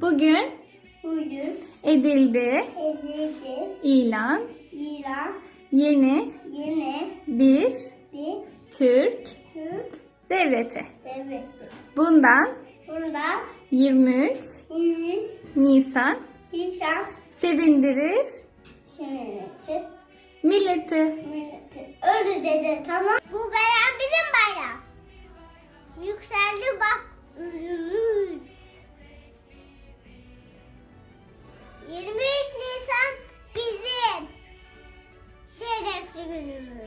Bugün Bugün edildi evliydi. ilan İran yeni yeni bir bir Türk Türk devleti. devleti. Bundan Bundan 23 İngiliz Nisan İnsan sevindirir Şimdisi milleti. milleti. Öyle dedi tamam. Bu Emekli günümüz.